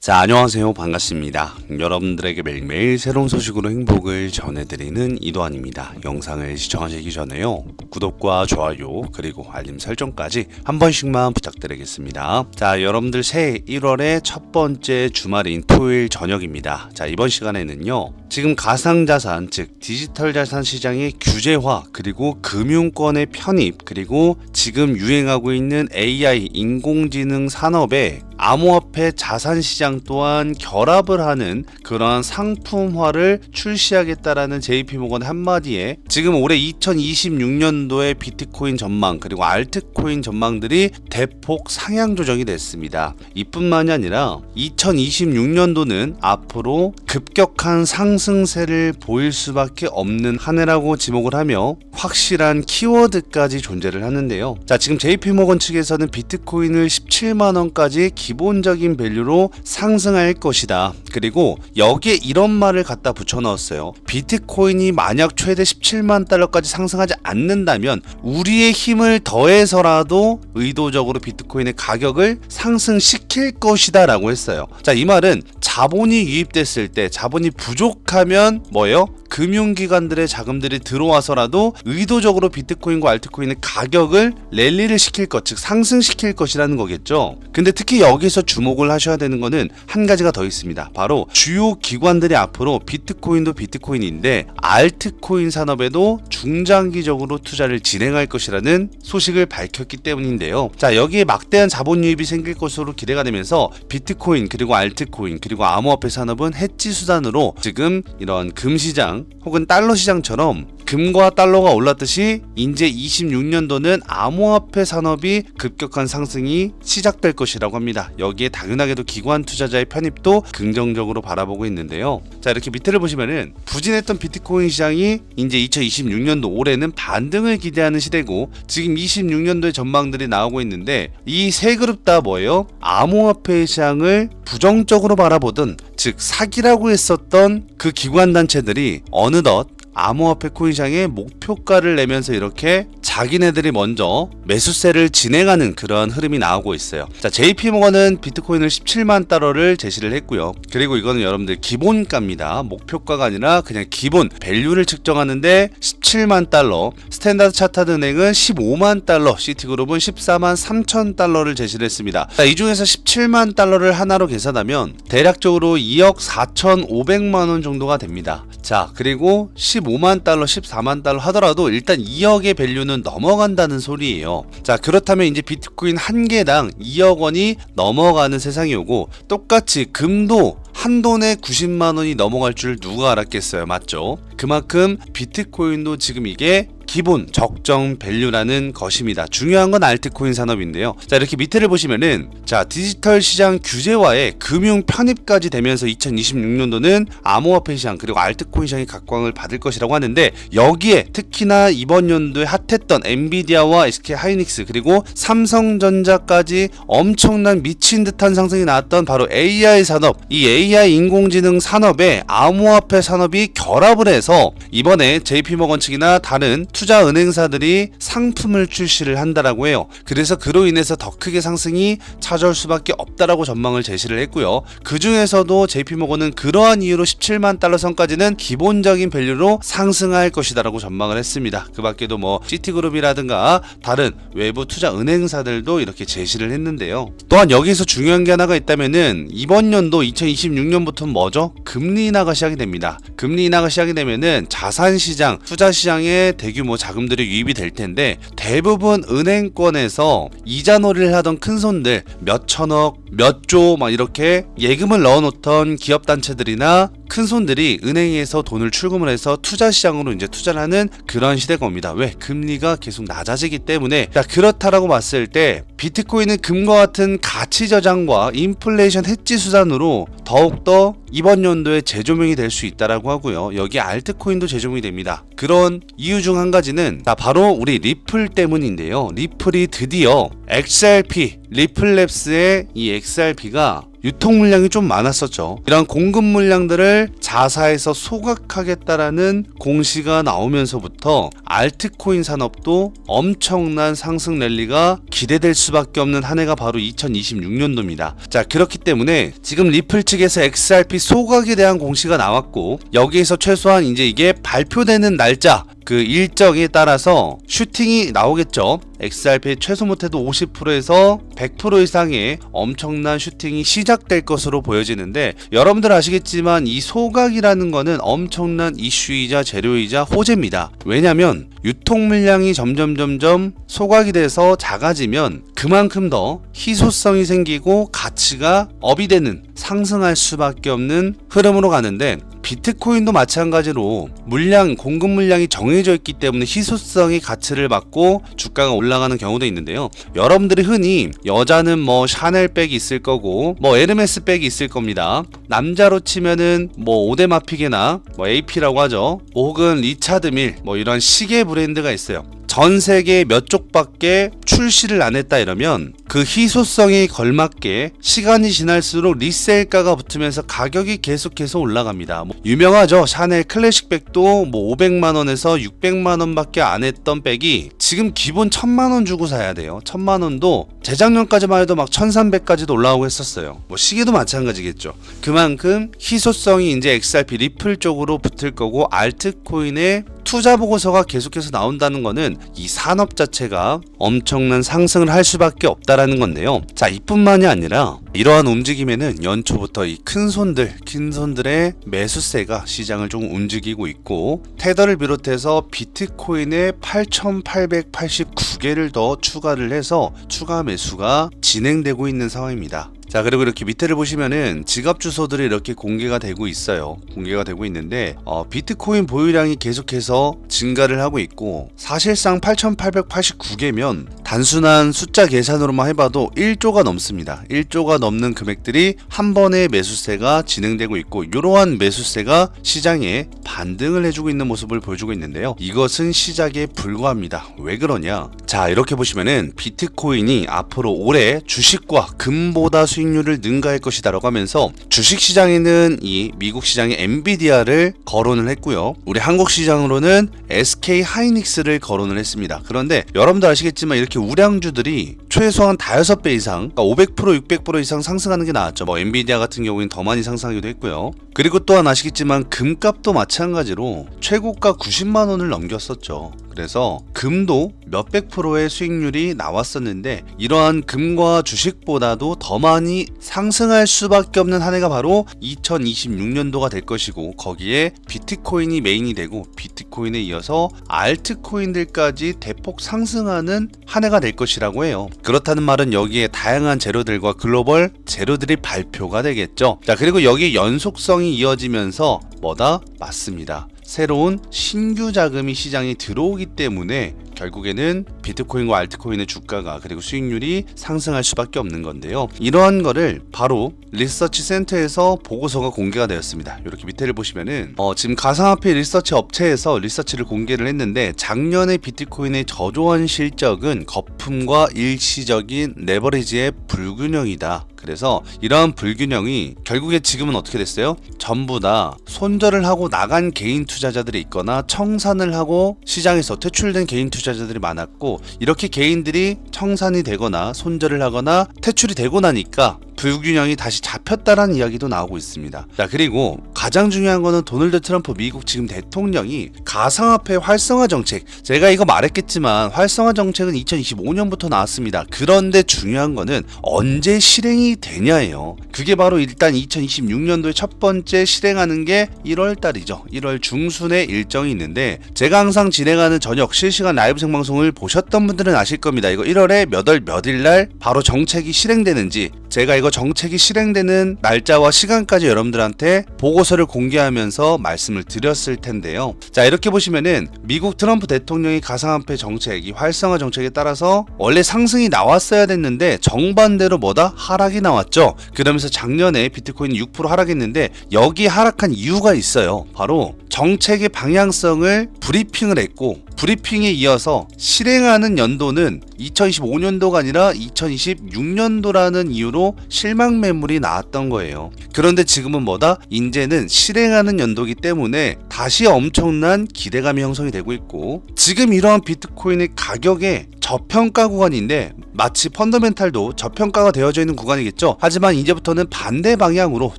자, 안녕하세요. 반갑습니다. 여러분들에게 매일매일 새로운 소식으로 행복을 전해드리는 이도환입니다. 영상을 시청하시기 전에요. 구독과 좋아요, 그리고 알림 설정까지 한 번씩만 부탁드리겠습니다. 자, 여러분들 새해 1월의 첫 번째 주말인 토요일 저녁입니다. 자, 이번 시간에는요. 지금 가상자산, 즉 디지털 자산 시장의 규제화, 그리고 금융권의 편입, 그리고 지금 유행하고 있는 AI 인공지능 산업에 암호화폐 자산 시장 또한 결합을 하는 그러한 상품화를 출시하겠다라는 JP모건 한마디에 지금 올해 2026년도의 비트코인 전망 그리고 알트코인 전망들이 대폭 상향 조정이 됐습니다. 이뿐만이 아니라 2026년도는 앞으로 급격한 상승세를 보일 수밖에 없는 한 해라고 지목을 하며 확실한 키워드까지 존재를 하는데요. 자, 지금 JP모건 측에서는 비트코인을 17만 원까지 기 본적인 밸류로 상승할 것이다. 그리고 여기에 이런 말을 갖다 붙여 넣었어요. 비트코인이 만약 최대 17만 달러까지 상승하지 않는다면 우리의 힘을 더해서라도 의도적으로 비트코인의 가격을 상승시킬 것이다 라고 했어요. 자, 이 말은 자본이 유입됐을 때 자본이 부족하면 뭐예요? 금융기관들의 자금들이 들어와서라도 의도적으로 비트코인과 알트코인의 가격을 랠리를 시킬 것, 즉 상승시킬 것이라는 거겠죠. 근데 특히 여기 서 주목을 하셔야 되는 거는 한 가지가 더 있습니다. 바로 주요 기관들이 앞으로 비트코인도 비트코인인데 알트코인 산업에도 중장기적으로 투자를 진행할 것이라는 소식을 밝혔기 때문인데요. 자, 여기에 막대한 자본 유입이 생길 것으로 기대가 되면서 비트코인 그리고 알트코인 그리고 암호화폐 산업은 해지 수단으로 지금 이런 금 시장 혹은 달러 시장처럼 금과 달러가 올랐듯이 이제 26년도는 암호화폐 산업이 급격한 상승이 시작될 것이라고 합니다. 여기에 당연하게도 기관 투자자의 편입도 긍정적으로 바라보고 있는데요. 자 이렇게 밑에를 보시면은 부진했던 비트코인 시장이 이제 2026년도 올해는 반등을 기대하는 시대고 지금 26년도의 전망들이 나오고 있는데 이 세 그룹 다 뭐예요? 암호화폐 시장을 부정적으로 바라보던 즉 사기라고 했었던 그 기관 단체들이 어느덧 암호화폐 코인시장에 목표가를 내면서 이렇게 자기네들이 먼저 매수세를 진행하는 그런 흐름이 나오고 있어요. 자, JP모건은 비트코인을 17만 달러를 제시를 했고요. 그리고 이거는 여러분들 기본가입니다. 목표가가 아니라 그냥 기본 밸류를 측정하는데 17만 달러, 스탠다드 차타드 은행은 15만 달러, 시티그룹은 14만 3천 달러를 제시를 했습니다. 자, 이 중에서 17만 달러를 하나로 계산하면 대략적으로 2억 4,500만 원 정도가 됩니다. 자, 그리고 15만 달러, 14만 달러 하더라도 일단 2억의 밸류는 넘어간다는 소리예요. 자, 그렇다면 이제 비트코인 한 개당 2억 원이 넘어가는 세상이 오고 똑같이 금도 한 돈에 90만 원이 넘어갈 줄 누가 알았겠어요. 맞죠? 그만큼 비트코인도 지금 이게 기본 적정 밸류라는 것입니다. 중요한 건 알트코인 산업인데요. 자, 이렇게 밑에를 보시면은 자, 디지털 시장 규제와의 금융 편입까지 되면서 2026년도는 암호화폐 시장 그리고 알트코인 시장이 각광을 받을 것이라고 하는데 여기에 특히나 이번 연도에 핫했던 엔비디아와 SK 하이닉스 그리고 삼성전자까지 엄청난 미친 듯한 상승이 나왔던 바로 AI 산업, 이 AI 인공지능 산업에 암호화폐 산업이 결합을 해서 이번에 JP모건 측이나 다른 투자 은행사들이 상품을 출시를 한다라고 해요. 그래서 그로 인해서 더 크게 상승이 찾아올 수밖에 없다라고 전망을 제시를 했고요. 그 중에서도 JP모건은 그러한 이유로 17만 달러 선까지는 기본적인 밸류로 상승할 것이다라고 전망을 했습니다. 그 밖에도 뭐 시티그룹이라든가 다른 외부 투자 은행사들도 이렇게 제시를 했는데요. 또한 여기서 중요한 게 하나가 있다면은 이번 연도 2026년부터 뭐죠? 금리 인하가 시작이 됩니다. 금리 인하가 시작이 되면은 자산 시장, 투자 시장에 대규모 자금들이 유입이 될 텐데 대부분 은행권에서 이자놀이를 하던 큰 손들 몇 천억, 몇 조 막 이렇게 예금을 넣어놓던 기업 단체들이나 큰 손들이 은행에서 돈을 출금을 해서 투자 시장으로 이제 투자를 하는 그런 시대가 옵니다. 왜? 금리가 계속 낮아지기 때문에 자 그렇다라고 봤을 때 비트코인은 금과 같은 가치 저장과 인플레이션 해지 수단으로 더욱더 이번 연도에 재조명이 될 수 있다라고 하고요. 여기 알트코인도 재조명이 됩니다. 그런 이유 중 한 가지는 자 바로 우리 리플 때문인데요. 리플이 드디어 XRP 리플랩스의 이 XRP가 유통 물량이 좀 많았었죠. 이런 공급 물량들을 자사에서 소각하겠다라는 공시가 나오면서부터 알트코인 산업도 엄청난 상승 랠리가 기대될 수밖에 없는 한 해가 바로 2026년도입니다. 자, 그렇기 때문에 지금 리플 측에서 XRP 소각에 대한 공시가 나왔고 여기에서 최소한 이제 이게 발표되는 날짜 그 일정에 따라서 슈팅이 나오겠죠. XRP 최소 못해도 50%에서 100% 이상의 엄청난 슈팅이 시작될 것으로 보여지는데 여러분들 아시겠지만 이 소각이라는 거는 엄청난 이슈이자 재료이자 호재입니다. 왜냐면 유통 물량이 점점 점점 소각이 돼서 작아지면 그만큼 더 희소성이 생기고 가치가 업이 되는 상승할 수밖에 없는 흐름으로 가는데 비트코인도 마찬가지로 물량 공급 물량이 정해져 있기 때문에 희소성이 가치를 받고 주가가 올라가는 경우도 있는데요. 여러분들이 흔히 여자는 뭐 샤넬 백이 있을 거고 뭐 에르메스 백이 있을 겁니다. 남자로 치면은 뭐 오데마피게나 뭐 AP라고 하죠. 혹은 리차드 밀 뭐 이런 시계 브랜드가 있어요. 전 세계 몇 쪽밖에 출시를 안 했다 이러면 그 희소성에 걸맞게 시간이 지날수록 리셀가가 붙으면서 가격이 계속해서 올라갑니다. 뭐 유명하죠. 샤넬 클래식 백도 뭐 500만 원에서 600만 원밖에 안 했던 백이 지금 기본 1000만 원 주고 사야 돼요. 1000만 원도 재작년까지만 해도 막 1300까지도 올라오고 했었어요. 뭐 시계도 마찬가지겠죠. 그만큼 희소성이 이제 XRP 리플 쪽으로 붙을 거고 알트코인의 투자 보고서가 계속해서 나온다는 거는 이 산업 자체가 엄청난 상승을 할 수밖에 없다라는 건데요. 자, 이뿐만이 아니라 이러한 움직임에는 연초부터 이 큰 손들, 큰 손들의 매수세가 시장을 좀 움직이고 있고 테더를 비롯해서 비트코인의 8,889개를 더 추가를 해서 추가 매수가 진행되고 있는 상황입니다. 자 그리고 이렇게 밑에를 보시면은 지갑 주소들이 이렇게 공개가 되고 있어요. 공개가 되고 있는데 어, 비트코인 보유량이 계속해서 증가를 하고 있고 사실상 8889개면 단순한 숫자 계산으로만 해봐도 1조가 넘습니다. 1조가 넘는 금액들이 한 번에 매수세가 진행되고 있고 이러한 매수세가 시장에 반등을 해주고 있는 모습을 보여주고 있는데요. 이것은 시작에 불과합니다. 왜 그러냐? 자 이렇게 보시면은 비트코인이 앞으로 올해 주식과 금보다 수 수익률을 능가할 것이다라고 하면서 주식 시장에는 이 미국 시장의 엔비디아를 거론을 했고요. 우리 한국 시장으로는 SK 하이닉스를 거론을 했습니다. 그런데 여러분도 아시겠지만 이렇게 우량주들이 최소한 다여섯 배 이상, 그러니까 500% 600% 이상 상승하는 게 나았죠. 뭐 엔비디아 같은 경우에는 더 많이 상승하기도 했고요. 그리고 또한 아시겠지만 금값도 마찬가지로 최고가 90만 원을 넘겼었죠. 그래서 금도 몇백 프로의 수익률이 나왔었는데 이러한 금과 주식보다도 더 많이 상승할 수밖에 없는 한 해가 바로 2026년도가 될 것이고 거기에 비트코인이 메인이 되고 비트코인에 이어서 알트코인들까지 대폭 상승하는 한 해가 될 것이라고 해요. 그렇다는 말은 여기에 다양한 재료들과 글로벌 재료들이 발표가 되겠죠. 자, 그리고 여기 연속성이 이어지면서 뭐다? 맞습니다. 새로운 신규 자금이 시장에 들어오기 때문에 결국에는 비트코인과 알트코인의 주가가 그리고 수익률이 상승할 수밖에 없는 건데요. 이러한 거를 바로 리서치 센터에서 보고서가 공개가 되었습니다. 이렇게 밑에를 보시면은 어, 지금 가상화폐 리서치 업체에서 리서치를 공개를 했는데 작년에 비트코인의 저조한 실적은 거품과 일시적인 레버리지의 불균형이다. 그래서 이러한 불균형이 결국에 지금은 어떻게 됐어요? 전부 다 손절을 하고 나간 개인 투자자들이 있거나 청산을 하고 시장에서 퇴출된 개인 투자 자들이 많았고 이렇게 개인들이 청산이 되거나 손절을 하거나 퇴출이 되고 나니까 불균형이 다시 잡혔다라는 이야기도 나오고 있습니다. 자, 그리고 가장 중요한 거는 도널드 트럼프 미국 지금 대통령이 가상화폐 활성화 정책. 제가 이거 말했겠지만 활성화 정책은 2025년부터 나왔습니다. 그런데 중요한 거는 언제 실행이 되냐예요. 그게 바로 일단 2026년도에 첫 번째 실행하는 게 1월 달이죠. 1월 중순에 일정이 있는데 제가 항상 진행하는 저녁 실시간 라이브 생방송을 보셨던 분들은 아실 겁니다. 이거 1월에 몇월 몇일 날 바로 정책이 실행되는지 제가 이거 정책이 실행되는 날짜와 시간까지 여러분들한테 보고서를 공개하면서 말씀을 드렸을 텐데요. 자, 이렇게 보시면은 미국 트럼프 대통령이 가상화폐 정책, 이 활성화 정책에 따라서 원래 상승이 나왔어야 됐는데 정반대로 뭐다? 하락이 나왔죠. 그러면서 작년에 비트코인이 6% 하락했는데 여기 하락한 이유가 있어요. 바로 정책의 방향성을 브리핑을 했고 브리핑에 이어서 실행하는 연도는 2025년도가 아니라 2026년도라는 이유로 실망 매물이 나왔던 거예요. 그런데 지금은 뭐다? 이제는 실행하는 연도기 때문에 다시 엄청난 기대감이 형성이 되고 있고 지금 이러한 비트코인의 가격에 저평가 구간인데 마치 펀더멘탈도 저평가가 되어져 있는 구간이겠죠. 하지만 이제부터는 반대 방향으로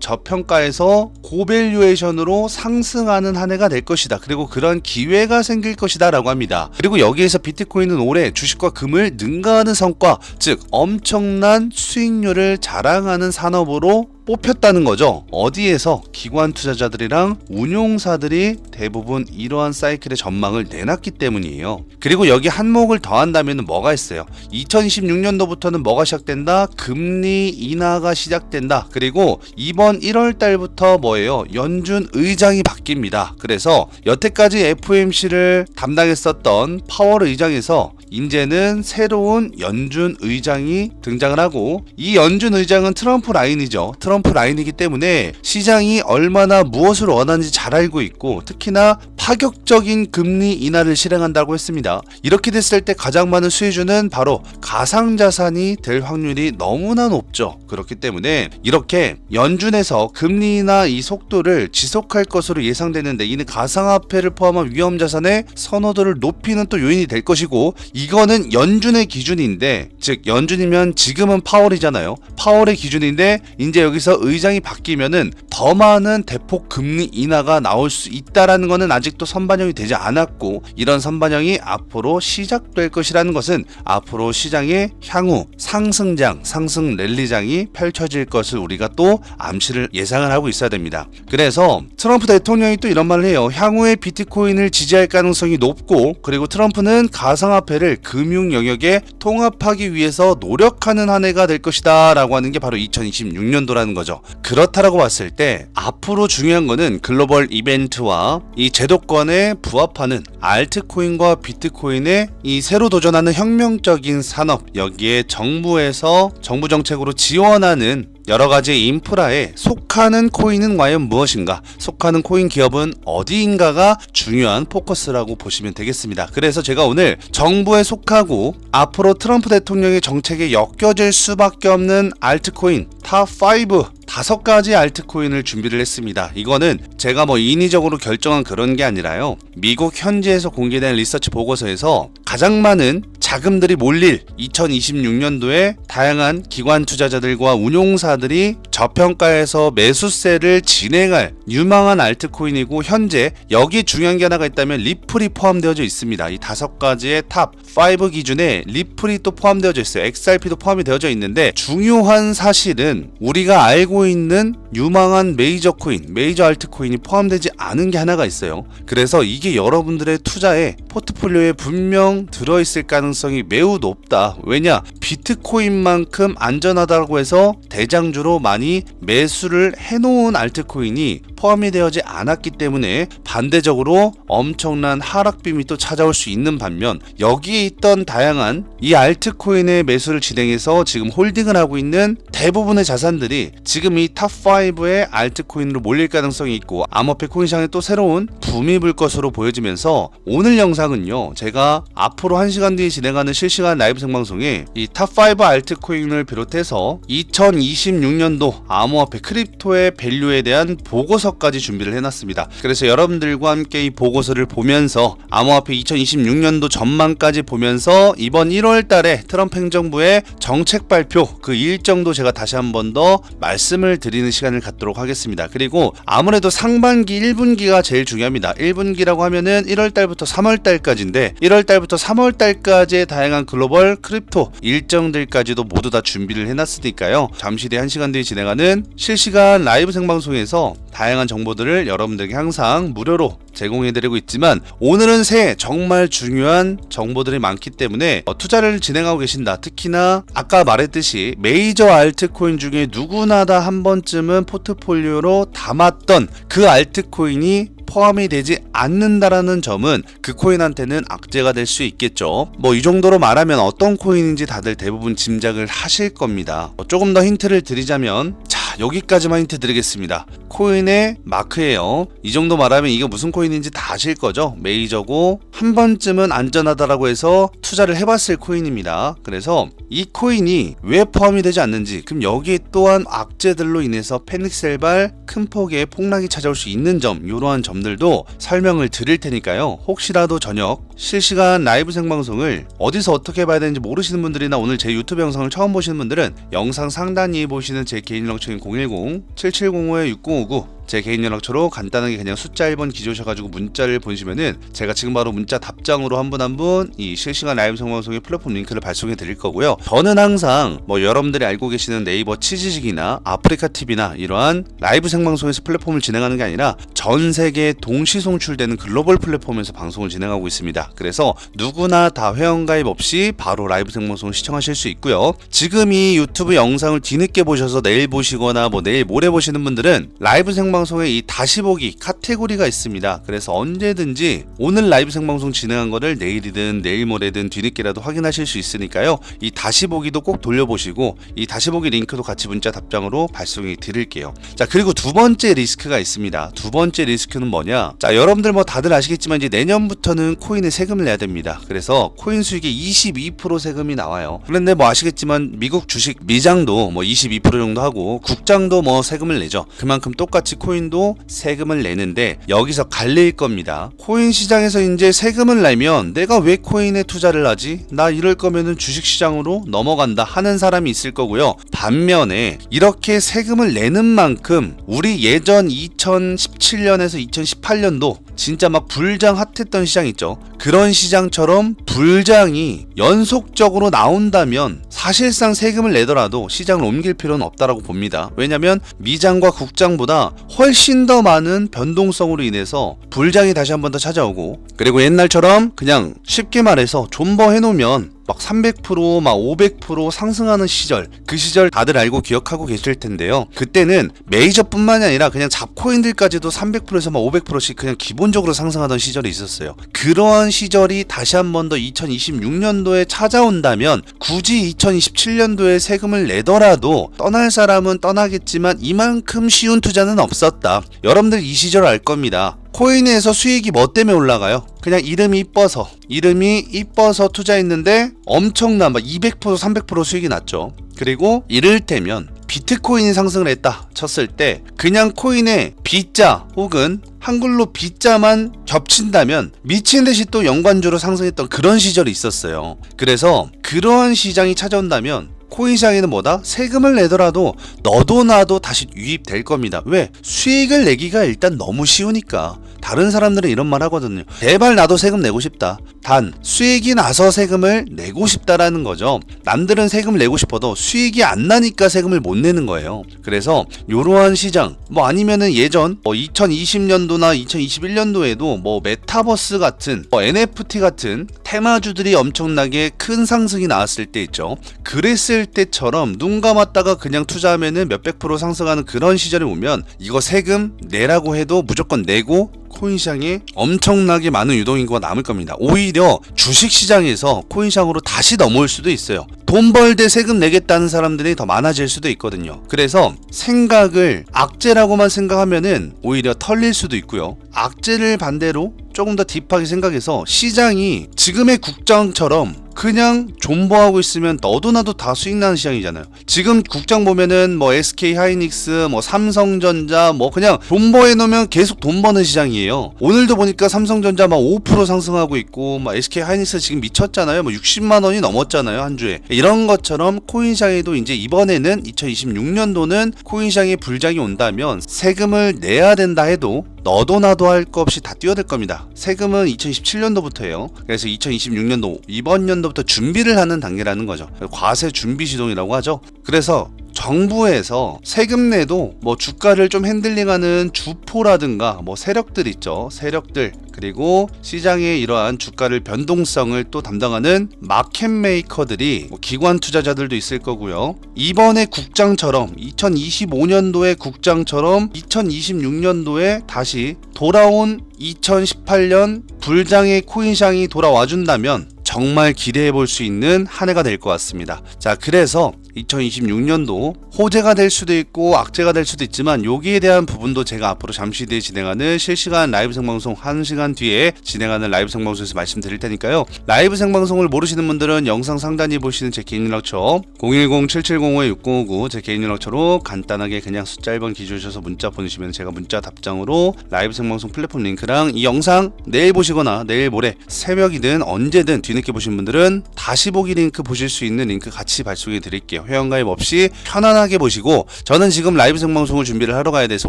저평가에서 고밸류에이션으로 상승하는 한 해가 될 것이다. 그리고 그런 기회가 생길 것이다 라고 합니다. 그리고 여기에서 비트코인은 올해 주식과 금을 능가하는 성과, 즉 엄청난 수익률을 자랑하는 산업으로 뽑혔다는 거죠. 어디에서 기관 투자자들이랑 운용사들이 대부분 이러한 사이클의 전망을 내놨기 때문이에요. 그리고 여기 한목을 더한다면 뭐가 있어요? 2026년도부터는 뭐가 시작된다? 금리 인하가 시작된다. 그리고 이번 1월 달부터 뭐예요? 연준 의장이 바뀝니다. 그래서 여태까지 FOMC를 담당했었던 파월 의장에서 이제는 새로운 연준 의장이 등장을 하고 이 연준 의장은 트럼프 라인이죠. 트럼프 라인이기 때문에 시장이 얼마나 무엇을 원하는지 잘 알고 있고 특히나 파격적인 금리 인하를 실행한다고 했습니다. 이렇게 됐을 때 가장 많은 수혜주는 바로 가상자산이 될 확률이 너무나 높죠. 그렇기 때문에 이렇게 연준에서 금리 인하 이 속도를 지속할 것으로 예상되는데 이는 가상화폐를 포함한 위험자산의 선호도를 높이는 또 요인이 될 것이고 이 거는 연준의 기준인데 즉 연준이면 지금은 파월이잖아요. 파월의 기준인데 이제 여기서 의장이 바뀌면은 더 많은 대폭 금리 인하가 나올 수 있다라는 것은 아직도 선반영이 되지 않았고 이런 선반영이 앞으로 시작될 것이라는 것은 앞으로 시장의 향후 상승장, 상승 랠리장이 펼쳐질 것을 우리가 또 암시를 예상을 하고 있어야 됩니다. 그래서 트럼프 대통령이 또 이런 말을 해요. 향후에 비트코인을 지지할 가능성이 높고 그리고 트럼프는 가상화폐를 금융 영역에 통합하기 위해서 노력하는 한 해가 될 것이다 라고 하는 게 바로 2026년도라는 거죠. 그렇다라고 봤을 때 앞으로 중요한 거는 글로벌 이벤트와 이 제도권에 부합하는 알트코인과 비트코인의 이 새로 도전하는 혁명적인 산업 여기에 정부에서 정부 정책으로 지원하는 여러 가지 인프라에 속하는 코인은 과연 무엇인가? 속하는 코인 기업은 어디인가가 중요한 포커스라고 보시면 되겠습니다. 그래서 제가 오늘 정부에 속하고 앞으로 트럼프 대통령의 정책에 엮여질 수밖에 없는 알트코인 탑5 다섯 가지 알트코인을 준비를 했습니다. 이거는 제가 뭐 인위적으로 결정한 그런 게 아니라요. 미국 현지에서 공개된 리서치 보고서에서 가장 많은 자금들이 몰릴 2026년도에 다양한 기관 투자자들과 운용사들이 저평가에서 매수세를 진행할 유망한 알트코인이고 현재 여기 중요한 게 하나가 있다면 리플이 포함되어져 있습니다. 이 다섯 가지의 탑 5 기준에 리플이 또 포함되어져 있어요. XRP도 포함이 되어져 있는데 중요한 사실은 우리가 알고 있는 유망한 메이저 코인, 메이저 알트 코인이 포함되지 않은 게 하나가 있어요. 그래서 이게 여러분들의 투자에 포트폴리오에 분명 들어있을 가능성이 매우 높다. 왜냐? 비트코인만큼 안전하다고 해서 대장주로 많이 매수를 해놓은 알트코인이 포함이 되어지 않았기 때문에 반대적으로 엄청난 하락빔이 또 찾아올 수 있는 반면 여기에 있던 다양한 이 알트코인의 매수를 진행해서 지금 홀딩을 하고 있는 대부분의 자산들이 지금 이 탑5의 알트코인으로 몰릴 가능성이 있고 암호화폐 코인 시장에 또 새로운 붐이 불 것으로 보여지면서 오늘 영상 은요 제가 앞으로 1시간 뒤에 진행하는 실시간 라이브 생방송에 이 탑5 알트코인을 비롯해서 2026년도 암호화폐 크립토의 밸류에 대한 보고서까지 준비를 해놨습니다. 그래서 여러분들과 함께 이 보고서를 보면서 암호화폐 2026년도 전망까지 보면서 이번 1월 달에 트럼프 행정부의 정책 발표 그 일정도 제가 다시 한 번 더 말씀을 드리는 시간을 갖도록 하겠습니다. 그리고 아무래도 상반기 1분기가 제일 중요합니다. 1분기라고 하면은 1월 달부터 3월 달 까지인데 1월 달부터 3월 달까지의 다양한 글로벌 크립토 일정들까지도 모두 다 준비를 해놨으니까요. 잠시 뒤에 1시간 뒤에 진행하는 실시간 라이브 생방송에서 다양한 정보들을 여러분들에게 항상 무료로 제공해드리고 있지만 오늘은 새 정말 중요한 정보들이 많기 때문에 어, 투자를 진행하고 계신다. 특히나 아까 말했듯이 메이저 알트코인 중에 누구나 다 한 번쯤은 포트폴리오로 담았던 그 알트코인이 포함이 되지 않는다라는 점은 그 코인한테는 악재가 될 수 있겠죠. 뭐 이 정도로 말하면 어떤 코인인지 다들 대부분 짐작을 하실 겁니다. 어, 조금 더 힌트를 드리자면 자 여기까지만 힌트 드리겠습니다. 코인의 마크예요. 이 정도 말하면 이게 무슨 코인인지 다 아실 거죠? 메이저고 한 번쯤은 안전하다라고 해서 투자를 해봤을 코인입니다. 그래서 이 코인이 왜 포함이 되지 않는지 그럼 여기 또한 악재들로 인해서 패닉 셀발 큰 폭의 폭락이 찾아올 수 있는 점 이러한 점들도 설명을 드릴 테니까요. 혹시라도 저녁 실시간 라이브 생방송을 어디서 어떻게 봐야 되는지 모르시는 분들이나 오늘 제 유튜브 영상을 처음 보시는 분들은 영상 상단위에 보시는 제 개인 연락처인 010-7705-6059 제 개인 연락처로 간단하게 그냥 숫자 1번 기조셔가지고 문자를 보내시면은 제가 지금 바로 문자 답장으로 한 분 한 분 이 실시간 라이브 생방송의 플랫폼 링크를 발송해 드릴 거고요. 저는 항상 뭐 여러분들이 알고 계시는 네이버 치즈직이나 아프리카 TV나 이러한 라이브 생방송에서 플랫폼을 진행하는 게 아니라 전 세계 동시 송출되는 글로벌 플랫폼에서 방송을 진행하고 있습니다. 그래서 누구나 다 회원가입 없이 바로 라이브 생방송을 시청하실 수 있고요. 지금 이 유튜브 영상을 뒤늦게 보셔서 내일 보시거나 뭐 내일 모레 보시는 분들은 라이브 생방 송에 이 다시 보기 카테고리가 있습니다. 그래서 언제든지 오늘 라이브 생방송 진행한 거를 내일이든 내일 모레든 뒤늦게라도 확인하실 수 있으니까요. 이 다시 보기도 꼭 돌려보시고 이 다시 보기 링크도 같이 문자 답장으로 발송해 드릴게요. 자 그리고 두 번째 리스크가 있습니다. 두 번째 리스크는 뭐냐? 자 여러분들 뭐 다들 아시겠지만 이제 내년부터는 코인에 세금을 내야 됩니다. 그래서 코인 수익의 22% 세금이 나와요. 그런데 뭐 아시겠지만 미국 주식 미장도 뭐 22% 정도 하고 국장도 뭐 세금을 내죠. 그만큼 똑같이 코인 도 세금을 내는데 여기서 갈릴 겁니다. 코인 시장에서 이제 세금을 내면 내가 왜 코인에 투자를 하지? 나 이럴 거면은 주식 시장으로 넘어간다 하는 사람이 있을 거고요. 반면에 이렇게 세금을 내는 만큼 우리 예전 2017년에서 2018년도 진짜 막 불장 핫했던 시장 있죠. 그런 시장처럼 불장이 연속적으로 나온다면 사실상 세금을 내더라도 시장을 옮길 필요는 없다라고 봅니다. 왜냐면 미장과 국장보다 훨씬 더 많은 변동성으로 인해서 불장이 다시 한 번 더 찾아오고 그리고 옛날처럼 그냥 쉽게 말해서 존버 해 놓으면 막 300%, 막 500% 상승하는 시절, 그 시절 다들 알고 기억하고 계실 텐데요. 그때는 메이저뿐만이 아니라 그냥 잡코인들까지도 300%에서 막 500%씩 그냥 기본적으로 상승하던 시절이 있었어요. 그러한 시절이 다시 한 번 더 2026년도에 찾아온다면 굳이 2027년도에 세금을 내더라도 떠날 사람은 떠나겠지만 이만큼 쉬운 투자는 없었다. 여러분들 이 시절 알 겁니다. 코인에서 수익이 뭐 때문에 올라가요? 그냥 이름이 이뻐서 이름이 이뻐서 투자했는데 엄청난 막 200% 300% 수익이 났죠. 그리고 이를테면 비트코인이 상승을 했다 쳤을 때 그냥 코인에 B자 혹은 한글로 B자만 겹친다면 미친 듯이 또 연관주로 상승했던 그런 시절이 있었어요. 그래서 그러한 시장이 찾아온다면 코인 시장에는 뭐다? 세금을 내더라도 너도 나도 다시 유입될 겁니다. 왜? 수익을 내기가 일단 너무 쉬우니까. 다른 사람들은 이런 말 하거든요. 제발 나도 세금 내고 싶다. 단 수익이 나서 세금을 내고 싶다라는 거죠. 남들은 세금을 내고 싶어도 수익이 안 나니까 세금을 못 내는 거예요. 그래서 이러한 시장 뭐 아니면은 예전 뭐 2020년도나 2021년도에도 뭐 메타버스 같은 뭐 NFT 같은 테마주들이 엄청나게 큰 상승이 나왔을 때 있죠. 그랬을 때처럼 눈 감았다가 그냥 투자하면은 몇백 프로 상승하는 그런 시절에 오면 이거 세금 내라고 해도 무조건 내고 코인 시장에 엄청나게 많은 유동인구가 남을 겁니다. 오히려 주식 시장에서 코인 시장으로 다시 넘어올 수도 있어요. 돈 벌 때 세금 내겠다는 사람들이 더 많아질 수도 있거든요. 그래서 생각을 악재라고만 생각하면은 오히려 털릴 수도 있고요. 악재를 반대로 조금 더 딥하게 생각해서 시장이 지금의 국장처럼 그냥 존버하고 있으면 너도 나도 다 수익 나는 시장이잖아요. 지금 국장 보면은 뭐 SK 하이닉스, 뭐 삼성전자, 뭐 그냥 존버해 놓으면 계속 돈 버는 시장이에요. 오늘도 보니까 삼성전자 막 5% 상승하고 있고, 막 SK 하이닉스 지금 미쳤잖아요. 뭐 60만 원이 넘었잖아요 한 주에. 이런 것처럼 코인 시장에도 이제 이번에는 2026년도는 코인 시장에 불장이 온다면 세금을 내야 된다 해도 너도 나도 할거 없이 다 뛰어들 겁니다. 세금은 2017년도부터예요. 그래서 2026년도 이번 연도부터 준비를 하는 단계라는 거죠. 과세 준비 시동이라고 하죠. 그래서 정부에서 세금 내도 뭐 주가를 좀 핸들링하는 주포라든가 뭐 세력들 있죠. 세력들 그리고 시장의 이러한 주가를 변동성을 또 담당하는 마켓 메이커들이 뭐 기관 투자자들도 있을 거고요. 이번에 국장처럼 2025년도에 국장처럼 2026년도에 다시 돌아온 2018년 불장의 코인시장이 돌아와 준다면 정말 기대해 볼 수 있는 한 해가 될 것 같습니다. 자, 그래서 2026년도 호재가 될 수도 있고 악재가 될 수도 있지만 여기에 대한 부분도 제가 앞으로 잠시 뒤에 진행하는 실시간 라이브 생방송 1시간 뒤에 진행하는 라이브 생방송에서 말씀드릴 테니까요. 라이브 생방송을 모르시는 분들은 영상 상단에 보시는 제 개인 연락처 010-7705-6059 제 개인 연락처로 간단하게 그냥 숫자 1번 기주셔서 문자 보내시면 제가 문자 답장으로 라이브 생방송 플랫폼 링크랑 이 영상 내일 보시거나 내일 모레 새벽이든 언제든 뒤늦게 보신 분들은 다시 보기 링크 보실 수 있는 링크 같이 발송해 드릴게요. 회원가입 없이 편안하게 보시고 저는 지금 라이브 생방송을 준비를 하러 가야 돼서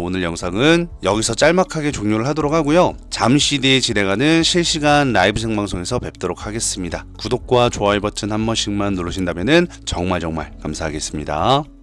오늘 영상은 여기서 짤막하게 종료를 하도록 하고요. 잠시 뒤에 진행하는 실시간 라이브 생방송에서 뵙도록 하겠습니다. 구독과 좋아요 버튼 한 번씩만 누르신다면 정말 정말 감사하겠습니다.